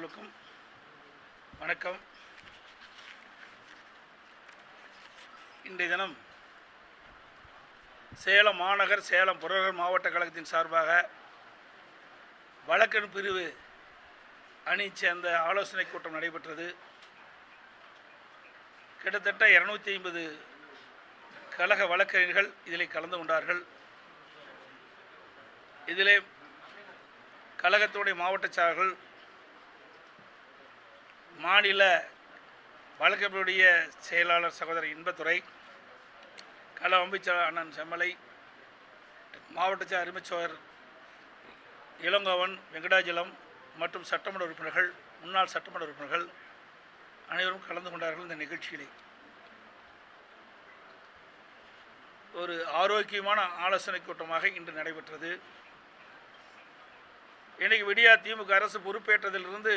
பொருளுக்கும் வணக்கம். இன்றைய தினம் சேலம் மாநகர் சேலம் புறநகர் மாவட்ட கழகத்தின் சார்பாக வழக்கன் பிரிவு அணி சேர்ந்த ஆலோசனை கூட்டம் நடைபெற்றது. கிட்டத்தட்ட இரநூத்தி ஐம்பது கழக வழக்கறிஞர்கள் இதில் கலந்து கொண்டார்கள். இதிலே கழகத்துடைய மாவட்ட சார்கள் மாநில வழக்கப்படைய செயலாளர் சகோதரர் இன்பத்துறை கள அமைச்சர் அண்ணன் செம்மலை மாவட்ட சார் அருமைச்சோர் இளங்கோவன் வெங்கடாஜலம் மற்றும் சட்டமன்ற உறுப்பினர்கள் முன்னாள் சட்டமன்ற உறுப்பினர்கள் அனைவரும் கலந்து கொண்டார்கள் இந்த நிகழ்ச்சியிலே. ஒரு ஆரோக்கியமான ஆலோசனை கூட்டமாக இன்று நடைபெற்றது. இன்றைக்கு விடியா திமுக அரசு பொறுப்பேற்றதிலிருந்து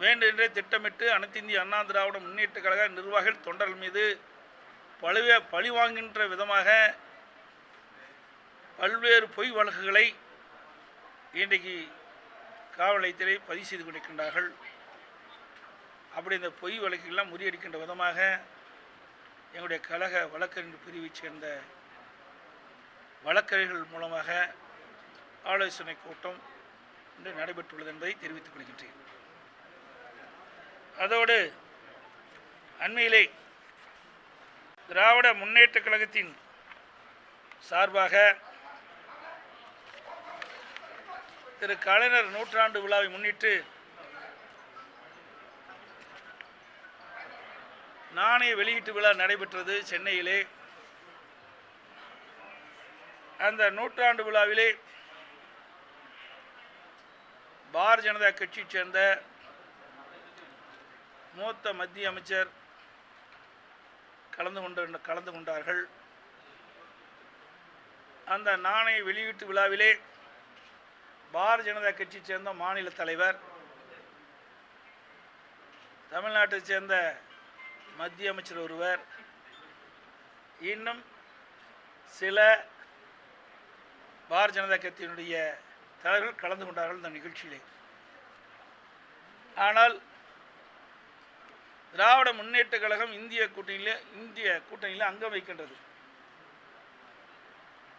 வேண்டுமென்றே திட்டமிட்டு அனைத்து இந்திய அண்ணா திராவிட முன்னேற்ற கழக நிர்வாகிகள் தொண்டர்கள் மீது பழுவே பழிவாங்கின்ற விதமாக பல்வேறு பொய் வழக்குகளை இன்றைக்கு காவல் நிலையத்திலே பதிவு செய்து கொண்டிருக்கின்றார்கள். அப்படி இந்த பொய் வழக்குகள்லாம் முறியடிக்கின்ற விதமாக எங்களுடைய கழக வழக்கறிஞர் பிரிவைச் சேர்ந்த வழக்கறிஞர்கள் மூலமாக ஆலோசனை கூட்டம் இன்று நடைபெற்றுள்ளது என்பதை தெரிவித்துக் கொள்கின்றேன். அதோடு அண்மையிலே திராவிட முன்னேற்ற கழகத்தின் சார்பாக திரு கலைஞர் நூற்றாண்டு விழாவை முன்னிட்டு நாணய வெளியீட்டு விழா நடைபெற்றது சென்னையிலே. அந்த நூற்றாண்டு விழாவிலே பாரதிய ஜனதா கட்சியைச் சேர்ந்த மூத்த மத்திய அமைச்சர் கலந்து கொண்டு கலந்து கொண்டார்கள். அந்த நாணய வெளியீட்டு விழாவிலே பாரதிய ஜனதா கட்சியை சேர்ந்த மாநில தலைவர் தமிழ்நாட்டை சேர்ந்த மத்திய அமைச்சர் ஒருவர் இன்னும் சில பாரதிய ஜனதா கட்சியினுடைய தலைவர்கள் கலந்து கொண்டார்கள் இந்த நிகழ்ச்சியிலே. ஆனால் திராவிட முன்னேற்ற கழகம் இந்திய கூட்டணியில் இந்திய கூட்டணியில் அங்கம் வைக்கின்றது.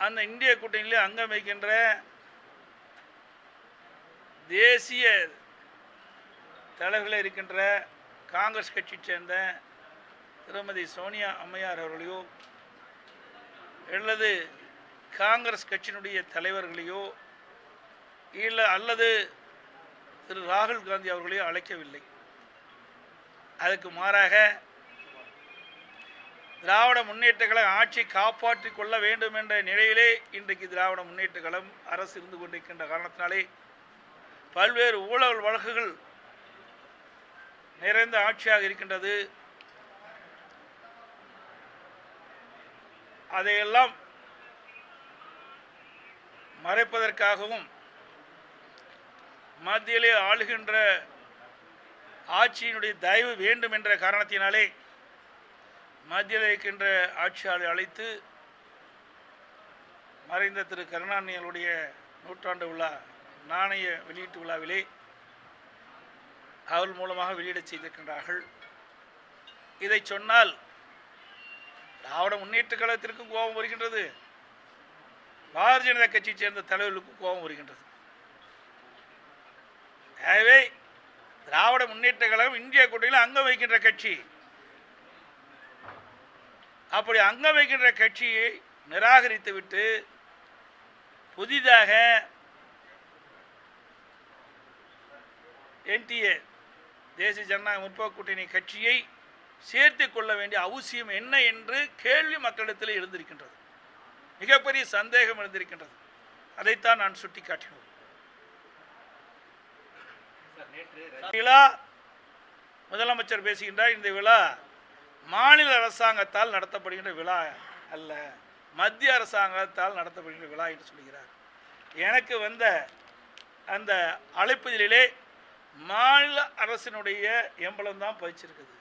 அந்த இந்திய கூட்டணியில் அங்கம் வைக்கின்ற தேசிய தலைவர்களில் இருக்கின்ற காங்கிரஸ் கட்சியை சேர்ந்த திருமதி சோனியா அம்மையார் அவர்களையோ அல்லது காங்கிரஸ் கட்சியினுடைய தலைவர்களையோ இல்லை அல்லது திரு ராகுல் காந்தி அவர்களையோ அழைக்கவில்லை. அதுக்கு மாறாக திராவிட முன்னேற்ற கழகம் ஆட்சி காப்பாற்றி கொள்ள வேண்டும் என்ற நிலையிலே இன்றைக்கு திராவிட முன்னேற்ற கழகம் அரசு இருந்து கொண்டிருக்கின்ற காரணத்தினாலே பல்வேறு ஊழல் வழக்குகள் நிறைந்த ஆட்சியாக இருக்கின்றது. அதையெல்லாம் மறைப்பதற்காகவும் மத்தியிலே ஆளுகின்ற ஆட்சியினுடைய தயவு வேண்டும் என்ற காரணத்தினாலே மத்தியில் இருக்கின்ற ஆட்சியாளர் அழைத்து மறைந்த திரு கருணாநிதியுடைய நூற்றாண்டு விழா நாணய வெளியீட்டு விழாவிலே அவள் மூலமாக வெளியிடச் செய்திருக்கின்றார்கள். இதை சொன்னால் திராவிட முன்னேற்ற கழகத்திற்கும் கோபம் வருகின்றது. பாரதிய ஜனதா கட்சியைச் சேர்ந்த தலைவர்களுக்கும் கோபம் வருகின்றது. எனவே திராவிட முன்னேற்ற கழகம் இந்திய கூட்டணியில் அங்கம் வைக்கின்ற கட்சி. அப்படி அங்கம் வைக்கின்ற கட்சியை நிராகரித்துவிட்டு புதிதாக என்டிஏ தேசிய ஜனநாயக முற்போக்கு கூட்டணி கட்சியை சேர்த்து கொள்ள வேண்டிய அவசியம் என்ன என்று கேள்வி மக்களிடத்தில் எழுந்திருக்கின்றது. மிகப்பெரிய சந்தேகம் எழுந்திருக்கின்றது. அதைத்தான் நான் சுட்டி காட்டினேன் விழா முதலமைச்சர் பேசுகின்றார். இந்த விழா மாநில அரசாங்கத்தால் நடத்தப்படுகின்ற விழா அல்ல மத்திய அரசாங்கத்தால் நடத்தப்படுகின்ற விழா என்று சொல்கிறார். எனக்கு வந்த அந்த அழைப்புதலிலே மாநில அரசினுடைய எம்பளம் தான் பதிச்சிருக்குது.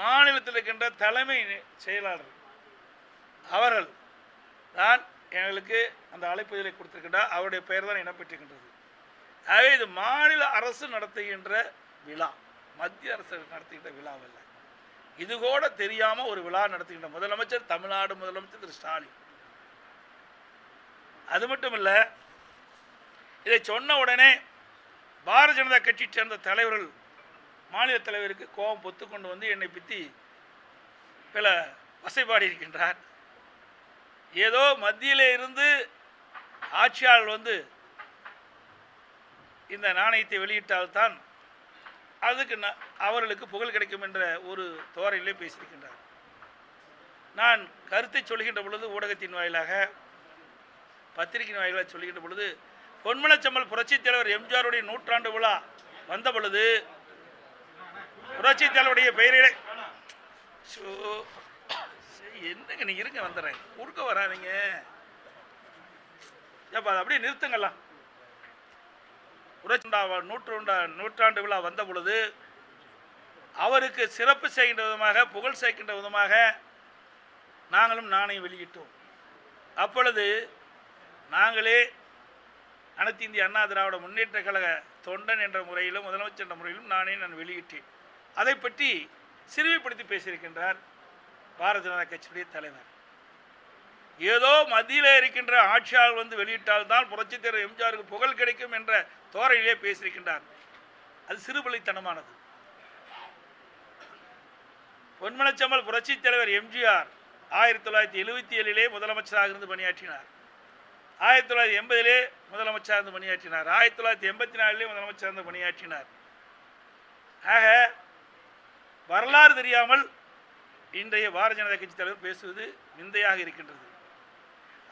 மாநிலத்தில் இருக்கின்ற தலைமை செயலாளர் அவர்கள் தான் எங்களுக்கு அந்த அழைப்புதலை கொடுத்திருக்கின்றார். அவருடைய பெயர் தான் இடம்பெற்றிருக்கின்றது ஆகவே இது மாநில அரசு நடத்துகின்ற விழா. மத்திய அரசு நடத்துகின்ற விழாவல்ல. இது கூட தெரியாமல் ஒரு விழா நடத்துகின்ற முதலமைச்சர் தமிழ்நாடு முதலமைச்சர் திரு. ஸ்டாலின். அது மட்டும் இல்லை இதை சொன்ன உடனே பாரதிய ஜனதா கட்சி சேர்ந்த தலைவர்கள் மாநில தலைவருக்கு கோபம் பொத்து கொண்டு வந்து என்னை பற்றி பல வசைப்பாடி இருக்கின்றார். ஏதோ மத்தியிலே இருந்து ஆட்சியாளர் வந்து இந்த நாணயத்தை வெளியிட்டால்தான் அதுக்கு ந- அவர்களுக்கு புகழ் கிடைக்கும் என்ற ஒரு தோரையிலே பேசியிருக்கின்றார். நான் கருத்தை சொல்கின்ற பொழுது ஊடகத்தின் வாயிலாக பத்திரிகையின் வாயிலாக சொல்கின்ற பொழுது பொன்மலச்சம்மல் புரட்சித் தலைவர் எம்ஜிஆருடைய நூற்றாண்டு விழா வந்த பொழுது புரட்சித் தலைவருடைய பெயரிலே சரி, என்னங்க நீ இருங்க வந்துடுறேன். குறுக்க வராதிங்க. ஏப்பா அதை அப்படியே நிறுத்துங்கலாம் புரட்சிண்டா நூற்றாண்டா நூற்றாண்டு விழா வந்த பொழுது அவருக்கு சிறப்பு செய்கின்ற விதமாக புகழ் சேர்க்கின்ற விதமாக நாங்களும் நாணயம் வெளியிட்டோம். அப்பொழுது நாங்களே அனைத்து இந்திய அண்ணா திராவிட முன்னேற்ற கழக தொண்டன் என்ற முறையிலும் முதலமைச்சர் என்ற முறையிலும் நானே நான் வெளியிட்டேன். அதை பற்றி சிறுமைப்படுத்தி பேசியிருக்கின்றார் பாரதிய ஜனதா கட்சியுடைய தலைவர். ஏதோ மத்தியில் இருக்கின்ற ஆட்சியாளர் வந்து வெளியிட்டால் தான் தலைவர் எம்ஜிஆருக்கு புகழ் கிடைக்கும் என்ற தோரையிலே பேசியிருக்கின்றார். அது சிறுபலித்தனமானது பொன்மனச்சம்மல் புரட்சித் தலைவர் எம்ஜிஆர் ஆயிரத்தி தொள்ளாயிரத்தி எழுபத்தி ஏழிலே முதலமைச்சராக இருந்து பணியாற்றினார். ஆயிரத்தி தொள்ளாயிரத்தி எண்பதிலே முதலமைச்சராக இருந்து பணியாற்றினார். ஆயிரத்தி தொள்ளாயிரத்தி எண்பத்தி நாலிலே முதலமைச்சராக இருந்து பணியாற்றினார். ஆக வரலாறு தெரியாமல் இன்றைய பாரதிய ஜனதா கட்சி தலைவர் பேசுவது நிந்தையாக இருக்கின்றது.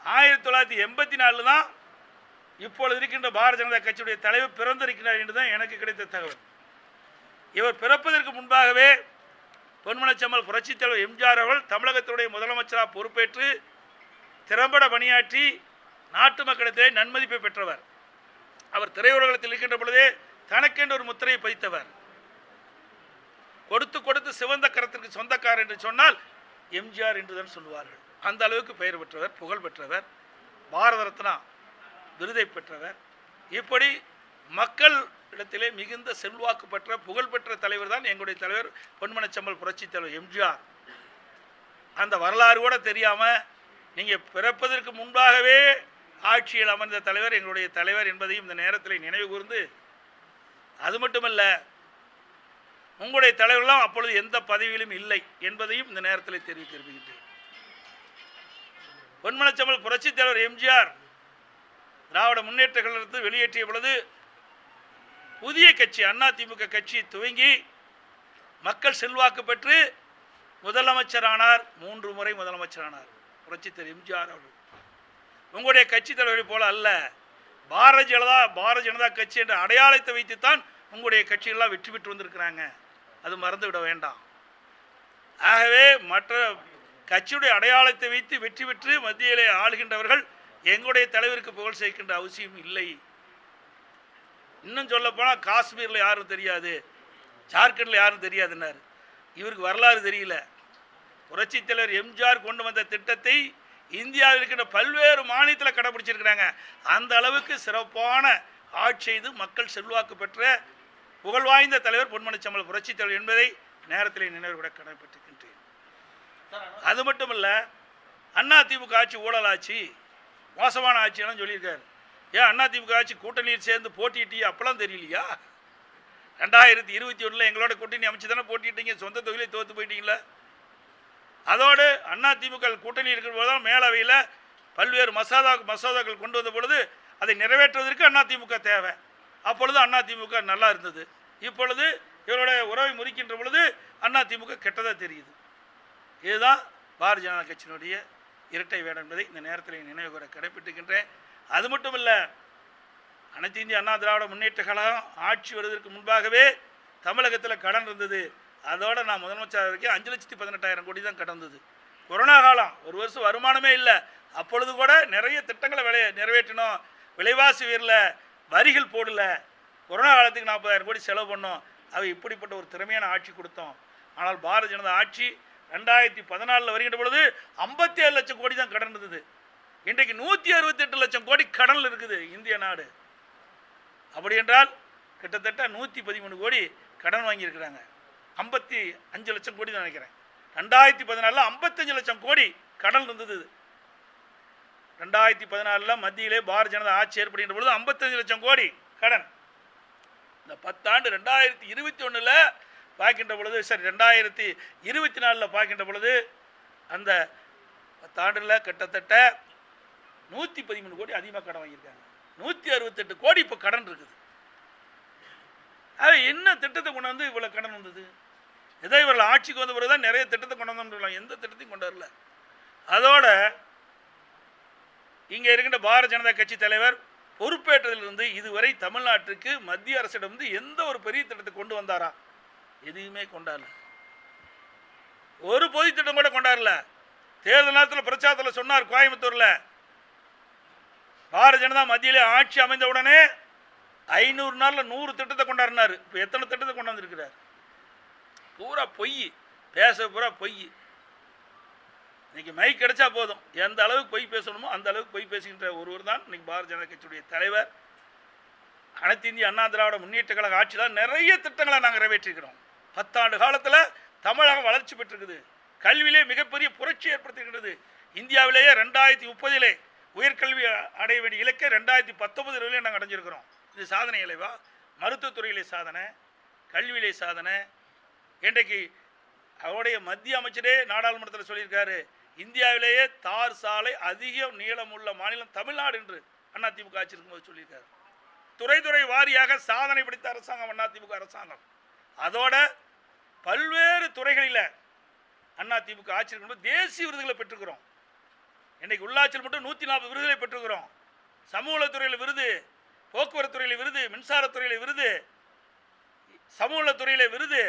ஆயிரத்தி தொள்ளாயிரத்தி எண்பத்தி நாலில் தான் இப்பொழுது இருக்கின்ற பாரதிய ஜனதா கட்சியுடைய தலைவர் பிறந்திருக்கிறார் என்று தான் எனக்கு கிடைத்த தகவல். இவர் பிறப்பதற்கு முன்பாகவே பொன்மனச்சம்மல் புரட்சித் தலைவர் எம்ஜிஆர் அவர்கள் தமிழகத்தினுடைய முதலமைச்சராக பொறுப்பேற்று திறம்பட பணியாற்றி நாட்டு மக்களிடத்திலே நன்மதிப்பை பெற்றவர். அவர் திரையுலகத்தில் இருக்கின்ற பொழுதே தனக்கென்று ஒரு முத்திரையை பதித்தவர். கொடுத்து கொடுத்து சிவந்த கரத்திற்கு சொந்தக்காரர் என்று சொன்னால் எம்ஜிஆர் என்று தான் சொல்லுவார்கள். அந்த அளவுக்கு பெயர் பெற்றவர் புகழ் பெற்றவர் பாரத ரத்னா விருதை பெற்றவர். இப்படி மக்கள் இடத்திலே மிகுந்த செல்வாக்கு பெற்ற புகழ் பெற்ற தலைவர் தான் எங்களுடைய தலைவர் பொன்மனச்சம்பல் புரட்சித் தலைவர் எம்ஜிஆர். அந்த வரலாறு கூட தெரியாமல் நீங்கள் பிறப்பதற்கு முன்பாகவே ஆட்சியில் அமர்ந்த தலைவர் எங்களுடைய தலைவர் என்பதையும் இந்த நேரத்தில் நினைவு கூர்ந்து அது மட்டுமல்ல உங்களுடைய தலைவர்களாம் அப்பொழுது எந்த பதவியிலும் இல்லை என்பதையும் இந்த நேரத்தில் தெரிவித்திருக்கின்றேன் விரும்புகின்றேன் புரட்சித் தலைவர் எம்ஜிஆர் திராவிட முன்னேற்ற கழகத்தை வெளியேற்றிய பொழுது புதிய கட்சி அதிமுக கட்சி துவங்கி மக்கள் செல்வாக்கு பெற்று முதலமைச்சரானார் மூன்று முறை முதலமைச்சரானார். புரட்சித் தலைவர் எம்ஜிஆர் அவர்கள். உங்களுடைய கட்சி தலைவரை போல அல்ல பாரதிய ஜனதா பாரதிய ஜனதா கட்சி என்ற அடையாளத்தை வைத்துத்தான் உங்களுடைய கட்சிகள்லாம் வெற்றி பெற்று வந்திருக்கிறாங்க. அது மறந்து விட வேண்டாம். ஆகவே மற்ற கட்சியுடைய அடையாளத்தை வைத்து வெற்றி பெற்று மத்தியிலே ஆளுகின்றவர்கள் எங்களுடைய தலைவருக்கு புகழ் சேர்க்கின்ற அவசியம் இல்லை. இன்னும் சொல்ல போனால் காஷ்மீரில் யாரும் தெரியாது. ஜார்க்கண்டில் யாரும் தெரியாதுன்னார். இவருக்கு வரலாறு தெரியல. புரட்சித் தலைவர் எம்ஜிஆர் கொண்டு வந்த திட்டத்தை இந்தியாவில் இருக்கின்ற பல்வேறு மாநிலத்தில் கடைபிடிச்சிருக்கிறாங்க. அந்த அளவுக்கு சிறப்பான ஆட்சி செய்து மக்கள் செல்வாக்கு பெற்ற புகழ்வாய்ந்த தலைவர் பொன்மனச்சம்மல் புரட்சித் தலைவர் என்பதை நேரத்தில் நினைவுகூட கடைபிடித்து அது மட்டும் இல்லை அண்ணா திமுக ஆட்சி ஊழல் ஆட்சி மோசமான ஆட்சியெல்லாம் சொல்லியிருக்காரு. ஏன் அண்ணா திமுக ஆட்சி கூட்டணியில் சேர்ந்து போட்டிட்டி அப்போலாம் தெரியலையா? ரெண்டாயிரத்தி இருபத்தி ஒன்றில் எங்களோட கூட்டணி அமைச்சு தானே போட்டிட்டீங்க? சொந்த தொகுதியிலே தோற்று போயிட்டீங்களா? அதோடு அண்ணா திமுக கூட்டணி இருக்கிற போது தான் மேலவையில் பல்வேறு மசோதா மசோதாக்கள் கொண்டு வந்த பொழுது அதை நிறைவேற்றுவதற்கு அண்ணா திமுக தேவை. அப்பொழுது அண்ணா திமுக நல்லா இருந்தது. இப்பொழுது இவருடைய உறவை முறிக்கின்ற பொழுது அண்ணா திமுக கெட்டதாக தெரியுது. இதுதான் பாரதிய ஜனதா கட்சியினுடைய இரட்டை வேடம் என்பதை இந்த நேரத்தில் நினைவு கூற கடைப்பிட்டுக்கின்றேன் அது மட்டும் இல்லை அனைத்து இந்திய அண்ணா திராவிட முன்னேற்ற கழகம் ஆட்சி வருவதற்கு முன்பாகவே தமிழகத்தில் கடன் இருந்தது. அதோடு நான் முதலமைச்சர் இருக்கேன். அஞ்சு லட்சத்தி பதினெட்டாயிரம் கோடி தான் கடந்தது. கொரோனா காலம் ஒரு வருஷம் வருமானமே இல்லை. அப்பொழுது கூட நிறைய திட்டங்களை விளைய நிறைவேற்றினோம். விலைவாசி உயரல வரிகள் போடல. கொரோனா காலத்துக்கு நாற்பதாயிரம் கோடி செலவு பண்ணோம். அவை இப்படிப்பட்ட ஒரு திறமையான ஆட்சி கொடுத்தோம். ஆனால் பாரதிய ஜனதா ஆட்சி ரெண்டாயிரத்தி பதினாலில் வருகின்ற பொழுது ஐம்பத்தி ஏழு லட்சம் கோடி தான் கடன் இருந்தது. இன்றைக்கு நூற்றி அறுபத்தெட்டு லட்சம் கோடி கடனில் இருக்குது இந்திய நாடு. அப்படி என்றால் கிட்டத்தட்ட நூற்றி பதிமூணு கோடி கடன் வாங்கியிருக்கிறாங்க. ஐம்பத்தி அஞ்சு லட்சம் கோடி தான் நினைக்கிறேன். ரெண்டாயிரத்தி பதினாலில் ஐம்பத்தஞ்சு லட்சம் கோடி கடன் இருந்தது. ரெண்டாயிரத்தி பதினாலில் மத்தியிலே பாரதிய ஜனதா ஆட்சி ஏற்படுகின்ற பொழுது ஐம்பத்தஞ்சு லட்சம் கோடி கடன். இந்த பத்தாண்டு ரெண்டாயிரத்தி இருபத்தி ஒன்றில் பார்க்கின்ற பொழுது சரி ரெண்டாயிரத்தி இருபத்தி நாலில் பார்க்கின்ற பொழுது அந்த பத்தாண்டில் கிட்டத்தட்ட நூற்றி பதிமூணு கோடி அதிகமாக கடன் வாங்கியிருக்காங்க. நூற்றி அறுபத்தெட்டு கோடி இப்போ கடன் இருக்குது. அது என்ன திட்டத்தை கொண்டு வந்து இவ்வளோ கடன் வந்தது? ஏதோ இவர்கள் ஆட்சிக்கு வந்த பிறகு தான் நிறைய திட்டத்தை கொண்டு வந்தோம் எந்த திட்டத்தையும் கொண்டு வரல. அதோட இங்கே இருக்கின்ற பாரதிய ஜனதா கட்சி தலைவர் பொறுப்பேற்றதிலிருந்து இதுவரை தமிழ்நாட்டிற்கு மத்திய அரசிடம் வந்து எந்த ஒரு பெரிய திட்டத்தை கொண்டு வந்தாரா? எதையுமே கொண்டாடல. ஒரு பொது திட்டம் கூட கொண்டாடல. தேர்தல் நேரத்தில் பிரச்சாரத்தில் சொன்னார் கோயம்புத்தூரில். பாரதிய ஜனதா மத்தியிலே ஆட்சி அமைந்த உடனே ஐநூறு நாளில் நூறு திட்டத்தை கொண்டாடினார். இப்போ எத்தனை திட்டத்தை கொண்டு வந்திருக்கிறார்? பூரா பொய். பேச பூரா பொய். இன்னைக்கு மைக் கிடைச்சா போதும். எந்த அளவுக்கு பொய் பேசணுமோ அந்த அளவுக்கு பொய் பேசுகின்ற ஒருவர் தான் இன்னைக்கு பாரதிய ஜனதா கட்சியுடைய தலைவர். அனைத்து இந்திய அண்ணா திராவிட முன்னேற்ற கழக ஆட்சியில் நிறைய திட்டங்களை நாங்கள் நிறைவேற்றிருக்கிறோம். பத்தாண்டு காலத்தில் தமிழகம் வளர்ச்சி பெற்றிருக்குது. கல்வியிலே மிகப்பெரிய புரட்சி ஏற்படுத்திருக்கிறது இந்தியாவிலேயே ரெண்டாயிரத்தி முப்பதிலே உயர்கல்வி அடைய வேண்டிய இலக்கை ரெண்டாயிரத்தி பத்தொன்பது வரையிலே நாங்கள் அடைஞ்சிருக்கிறோம். இது சாதனை இலைவா மருத்துவத்துறையிலே சாதனை கல்வியிலே சாதனை. இன்றைக்கு அவருடைய மத்திய அமைச்சரே நாடாளுமன்றத்தில் சொல்லியிருக்காரு இந்தியாவிலேயே தார் சாலை அதிக நீளமுள்ள மாநிலம் தமிழ்நாடு என்று அதிமுக ஆட்சி இருக்கும்போது சொல்லியிருக்காரு. துறை துறை வாரியாக சாதனை படைத்த அரசாங்கம் அதிமுக அரசாங்கம். அதோட பல்வேறு துறைகளில் அண்ணா திமுக ஆட்சி இருக்கும்போது தேசிய விருதுகளை பெற்றுக்கிறோம். இன்றைக்கு உள்ளாட்சியில் மட்டும் நூற்றி நாற்பது விருதுகளை பெற்றுக்கிறோம். சமூகத்துறையில் விருது போக்குவரத்து துறையில் விருது மின்சாரத்துறையில் விருது சமூகத்துறையில் விருது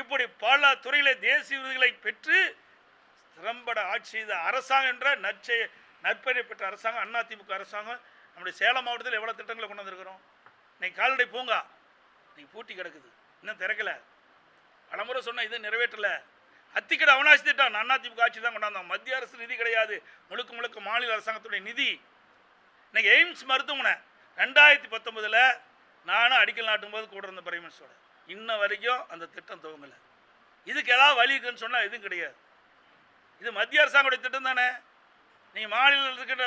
இப்படி பல துறையில் தேசிய விருதுகளை பெற்று திறம்பட ஆட்சி செய்த அரசாங்கம் என்ற நற்செய நற்பெயரை பெற்ற அரசாங்கம் அதிமுக அரசாங்கம் நம்முடைய சேலம் மாவட்டத்தில் எவ்வளோ திட்டங்களை கொண்டு வந்திருக்கிறோம். இன்றைக்கி கால்நடை பூங்கா இன்றைக்கி பூட்டி கிடக்குது. இன்னும் திறக்கல. பலமுறை சொன்ன இது நிறைவேற்றலை. அத்திக்கடை அவனாசி திட்டம் அதிமுக ஆட்சி தான் கொண்டாந்தோம் மத்திய அரசு நிதி கிடையாது. முழுக்க முழுக்க மாநில அரசாங்கத்துடைய நிதி. இன்னைக்கு எய்ம்ஸ் மருத்துவமனை ரெண்டாயிரத்தி பத்தொன்பதில் நானும் அடிக்கல் நாட்டும் போது கூட இருந்த பிரைமினிஸ்டரோட இன்ன வரைக்கும் அந்த திட்டம் துவங்கலை. இதுக்கு ஏதாவது வழி இருக்குன்னு சொன்னால் எதுவும் கிடையாது. இது மத்திய அரசாங்கோடைய திட்டம் தானே. நீங்கள் மாநிலத்தில் இருக்கின்ற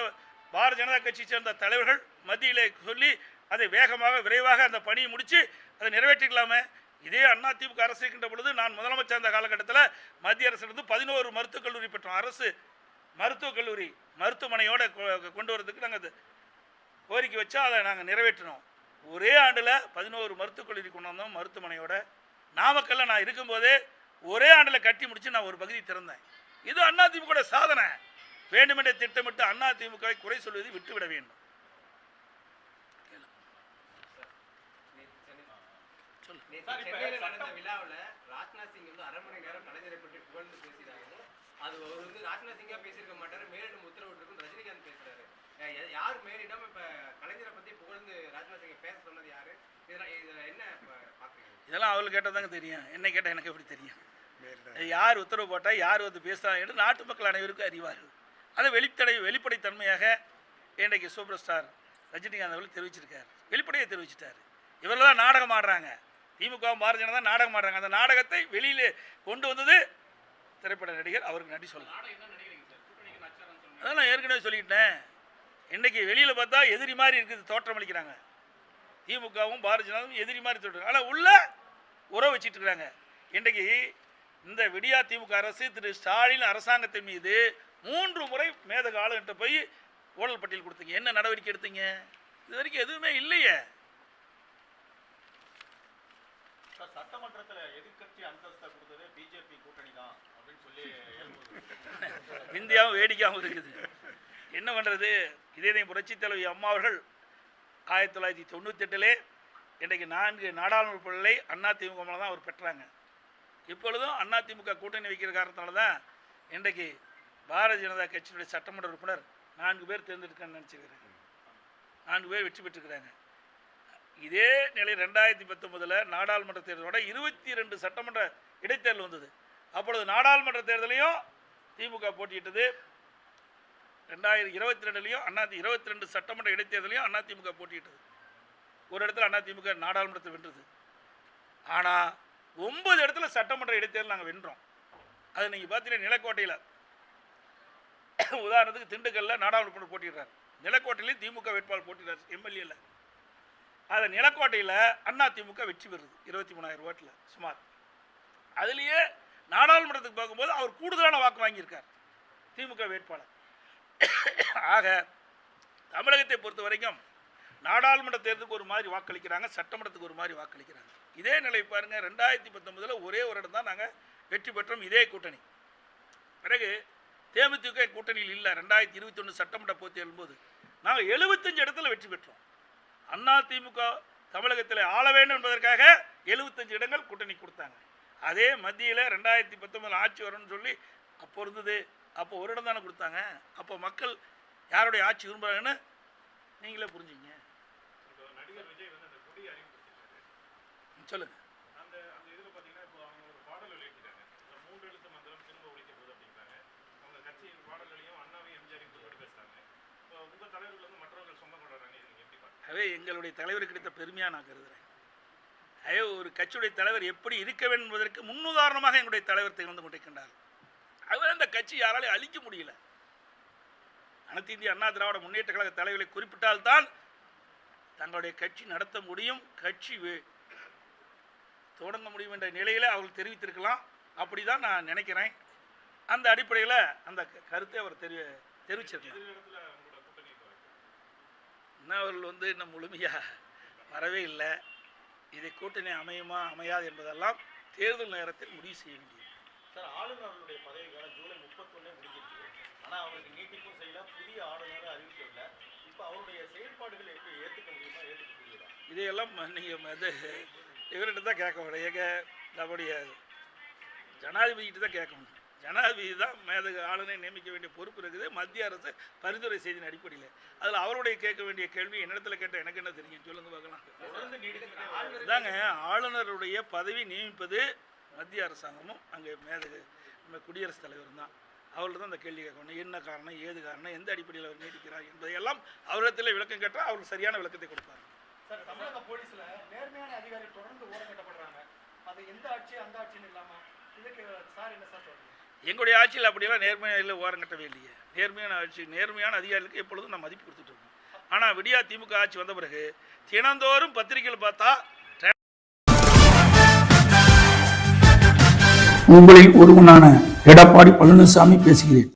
பாரதிய ஜனதா கட்சியை சேர்ந்த தலைவர்கள் மத்தியிலே சொல்லி அதை வேகமாக விரைவாக அந்த பணியை முடித்து அதை நிறைவேற்றிக்கலாமே. இதே அண்ணா திமுக அரசு இருக்கின்ற பொழுது நான் முதலமைச்சர் இருந்த காலகட்டத்தில் மத்திய அரசிலிருந்து பதினோரு மருத்துவக் கல்லூரி பெற்றோம். அரசு மருத்துவக் கல்லூரி மருத்துவமனையோட கொ- கொண்டு வரதுக்கு நாங்கள் கோரிக்கை வச்சா அதை நாங்கள் நிறைவேற்றினோம். ஒரே ஆண்டில் பதினோரு மருத்துவக் கல்லூரி கொண்டு வந்தோம் மருத்துவமனையோட. நாமக்கல்ல நான் இருக்கும்போதே ஒரே ஆண்டில் கட்டி முடித்து நான் ஒரு பகுதி திறந்தேன். இது அதிமுக சாதனை. வேண்டுமென்றே திட்டமிட்டு அதிமுகவை குறை சொல்வதை விட்டுவிட வேண்டும் சொல்லு நேத்து சென்னையில நடந்த விழாவுல ராஜ்நாத் சிங் வந்து அரை மணி நேரம் கலைஞரை பற்றி புகழ்ந்து பேசினாங்க அது அவர் வந்து ராஜ்நாத் சிங்கா பேசியிருக்க மாட்டாரு மேலிடம் உத்தரவிட்டிருக்கும் ரஜினிகாந்த் பேசுறாரு. யார் மேலிடம்? இப்ப கலைஞரை பத்தி புகழ்ந்து ராஜ்நாத் சிங்கை பேச சொன்னது யாரு? இதுல இதுல என்ன பாக்குறீங்க? இதெல்லாம் அவளுக்கு கேட்டால் தாங்க தெரியும். என்னை கேட்டால் எனக்கு எப்படி தெரியும்? யார் உத்தரவு போட்டால் யார் வந்து பேசுகிறாங்க என்று நாட்டு மக்கள் அனைவருக்கும் அறிவார்கள் அதை வெளித்தடை வெளிப்படைத்தன்மையாக இன்றைக்கு சூப்பர் ஸ்டார் ரஜினிகாந்த் அவர்கள் தெரிவிச்சிருக்காரு. வெளிப்படையாக தெரிவிச்சிட்டார். இவர்கள் தான் நாடகம் ஆடுறாங்க. திமுக பாரதிய ஜனதா நாடகம் ஆடுறாங்க. அந்த நாடகத்தை வெளியில் கொண்டு வந்தது திரைப்பட நடிகர். அவருக்கு நடி சொல்லலாம் அதான் நான் ஏற்கனவே சொல்லிட்டேன் இன்றைக்கி வெளியில் பார்த்தா எதிரி மாதிரி இருக்குது தோற்றம் அளிக்கிறாங்க. திமுகவும் பாரதிய ஜனதாவும் எதிரி மாதிரி தோற்றம் ஆனால் உள்ள உறவு வச்சிட்டு இருக்கிறாங்க இன்றைக்கு இந்த விடியா திமுக அரசு திரு ஸ்டாலின் அரசாங்கத்தின் மீது மூன்று முறை மேதக ஆளுகிட்ட போய் ஊழல் பட்டியல் கொடுத்தீங்க. என்ன நடவடிக்கை எடுத்தீங்க? இது வரைக்கும் எதுவுமே இல்லையே. சார் சட்டமன்றத்தில் எதிர்க்கட்சி அந்தஸ்தை கொடுத்தது பிஜேபி கூட்டணி தான் அப்படின்னு சொல்லி இந்தியாவும் வேடிக்கையாகவும் இருக்குது. என்ன பண்ணுறது இதே புரட்சி தலைவி அம்மா அவர்கள் ஆயிரத்தி தொள்ளாயிரத்தி தொண்ணூத்தெட்டிலே இன்றைக்கு நான்கு நாடாளுமன்ற பிள்ளை அதிமுக தான் அவர் பெற்றாங்க. இப்பொழுதும் அதிமுக கூட்டணி வைக்கிற காரணத்தால தான் இன்றைக்கு பாரதிய ஜனதா கட்சியினுடைய சட்டமன்ற உறுப்பினர் நான்கு பேர் தேர்ந்தெடுக்கன்னு நினச்சிருக்கிறாங்க. நான்கு பேர் வெற்றி பெற்றுக்கிறாங்க இதே நிலை ரெண்டாயிரத்தி பத்தொன்பதில் நாடாளுமன்ற தேர்தலோட இருபத்தி ரெண்டு சட்டமன்ற இடைத்தேர்தல் வந்தது. அப்பொழுது நாடாளுமன்ற தேர்தலையும் திமுக போட்டியிட்டது. ரெண்டாயிரத்தி இருபத்தி ரெண்டுலையும் அண்ணா இருபத்தி ரெண்டு சட்டமன்ற இடைத்தேர்தலையும் அண்ணா திமுக போட்டியிட்டது. ஒரு இடத்துல அண்ணா திமுக நாடாளுமன்றத்தை வென்றது. ஆனால் ஒன்பது இடத்துல சட்டமன்ற இடைத்தேர்தல் நாங்கள் வென்றோம். அது நீங்கள் பார்த்தீங்கன்னா நிலக்கோட்டையில். உதாரணத்துக்கு திண்டுக்கல்ல நாடாளுமன்ற போட்டிடுறார் நிலக்கோட்டையிலையும் திமுக வேட்பாளர் போட்டிடுறார் எம்எல்ஏல. அதை நிலக்கோட்டையில் அண்ணா திமுக வெற்றி பெறுது. இருபத்தி மூணாயிரம் ஓட்டில் சுமார். அதுலேயே நாடாளுமன்றத்துக்கு பார்க்கும்போது அவர் கூடுதலான வாக்கு வாங்கியிருக்கார் திமுக வேட்பாளர். ஆக தமிழகத்தை பொறுத்த வரைக்கும் நாடாளுமன்ற தேர்தலுக்கு ஒரு மாதிரி வாக்களிக்கிறாங்க சட்டமன்றத்துக்கு ஒரு மாதிரி வாக்களிக்கிறாங்க. இதே நிலை பாருங்கள் ரெண்டாயிரத்தி பத்தொன்பதில் ஒரே ஒரு இடம் தான் நாங்கள் வெற்றி பெற்றோம் இதே கூட்டணி. பிறகு தேமுதிக கூட்டணியில் இல்லை ரெண்டாயிரத்தி இருபத்தி சட்டமன்ற போத்தி எழும்போது நாங்கள் எழுபத்தஞ்சு இடத்துல வெற்றி பெற்றோம். அண்ணா திமுக தமிழகத்தில் ஆள வேண்டும் என்பதற்காக எழுபத்தஞ்சு இடங்கள் கூட்டணி கொடுத்தாங்க. அதே மத்தியில் ரெண்டாயிரத்தி பத்தொன்பதுல ஆட்சி வரும்னு சொல்லி அப்போ இருந்தது. அப்போ ஒரு இடம் தானே கொடுத்தாங்க. அப்போ மக்கள் யாருடைய ஆட்சி விரும்புகிறாங்கன்னு நீங்களே புரிஞ்சுங்க இப்போ நடிகர் விஜய் வந்து அந்த கொடி அறிமுகப்படுத்திருக்காரு சொல்லுங்க அந்த அந்த இதுல பாத்தீங்கன்னா இப்போ அவங்க ஒரு பாடல் வெளியிட்டாங்க இந்த மூன்று எழுத்து மந்திரம் திரும்ப ஒழிக்க போகுது அப்படிங்கிறாங்க அவங்க கட்சியின் பாடல்களையும் அண்ணாவையும் எம்ஜிஆரையும் குறிப்பிட்டு பேசுறாங்க இப்போ உங்க தலைவர்கள் வந்து மற்றவர்கள் சொந்தம் கொண்டாடுறாங்க இது நீங்க எப்படி பாருங்க அதே எங்களுடைய தலைவர் கிடைத்த பெருமையாக நான் கருதுகிறேன் அதே ஒரு கட்சியுடைய தலைவர் எப்படி இருக்க வேண்டும் என்பதற்கு முன்னுதாரணமாக எங்களுடைய தலைவர் திகழ்ந்து கொண்டிருக்கின்றார். அவர் அந்த கட்சி யாராலையும் அழிக்க முடியல. அனைத்து இந்திய அண்ணா திராவிட முன்னேற்ற கழக தலைவர்களை குறிப்பிட்டால்தான் தங்களுடைய கட்சி நடத்த முடியும் கட்சி வே- தொடங்க முடியும் என்ற நிலையில் அவர்கள் தெரிவித்திருக்கலாம். அப்படி தான் நான் நினைக்கிறேன். அந்த அடிப்படையில் அந்த கருத்தை அவர் தெரி தெரிவிச்சிருக்கலாம் இன்னும் அவர்கள் வந்து இன்னும் முழுமையாக வரவே இல்லை. இதை கூட்டணி அமையுமா அமையாது என்பதெல்லாம் தேர்தல் நேரத்தில் முடிவு செய்ய வேண்டியது. சார் ஆளுநர்களுடைய பதவி காலம் ஜூலை முப்பத்தொன்னே முடிஞ்சிருக்கு ஆனா அவருக்கு நீட்டிப்பும் செய்யல புதிய ஆளுநரை அறிவிக்கவில்லை இப்போ அவருடைய செயல்பாடுகள் எப்படி ஏத்துக்க முடியுமா முடியுதா? இதையெல்லாம் நீங்கள் அது இவர்கிட்ட தான் கேட்க முடியும் எங்க நம்முடைய ஜனாதிபதிகிட்ட தான் கேட்கணும் ஜனாதிபதி தான் மேதகு ஆளுநரை நியமிக்க வேண்டிய பொறுப்பு இருக்குது. மத்திய அரசு பரிந்துரை செய்தியின் அடிப்படையில். அதில் அவருடைய கேட்க வேண்டிய கேள்வி என்னிடத்தில் கேட்ட எனக்கு என்ன தெரியும்? சொல்லுங்க பார்க்கலாம். தொடர்ந்து இதாங்க ஆளுநருடைய பதவி நியமிப்பது மத்திய அரசாங்கமும் அங்கே மேதகு நம்ம குடியரசுத் தலைவர் தான். அவர்கிட்ட தான் அந்த கேள்வி கேட்கணும். என்ன காரணம் ஏது காரணம் எந்த அடிப்படையில் அவர் நீடிக்கிறார் என்பதையெல்லாம் அவரிடத்தில் விளக்கம் கேட்டால் அவருக்கு சரியான விளக்கத்தை கொடுப்பார். சார் தமிழக போலீஸில் நேர்மையான அதிகாரி தொடர்ந்து அது எந்த ஆட்சி அந்த ஆட்சின்னு இதுக்கு சார் என்ன சார் சொல்றீங்க? எங்களுடைய ஆட்சியில் அப்படியெல்லாம் நேர்மையாக ஓரம் கட்டவே இல்லையே. நேர்மையான ஆட்சி நேர்மையான அதிகாரிகளுக்கு எப்பொழுதும் நான் மதிப்பு கொடுத்துட்டு இருக்கோம் ஆனால் விடியா திமுக ஆட்சி வந்த பிறகு தினந்தோறும் பத்திரிகைகள் பார்த்தா உங்களில் ஒருவனான எடப்பாடி பழனிசாமி பேசுகிறேன்.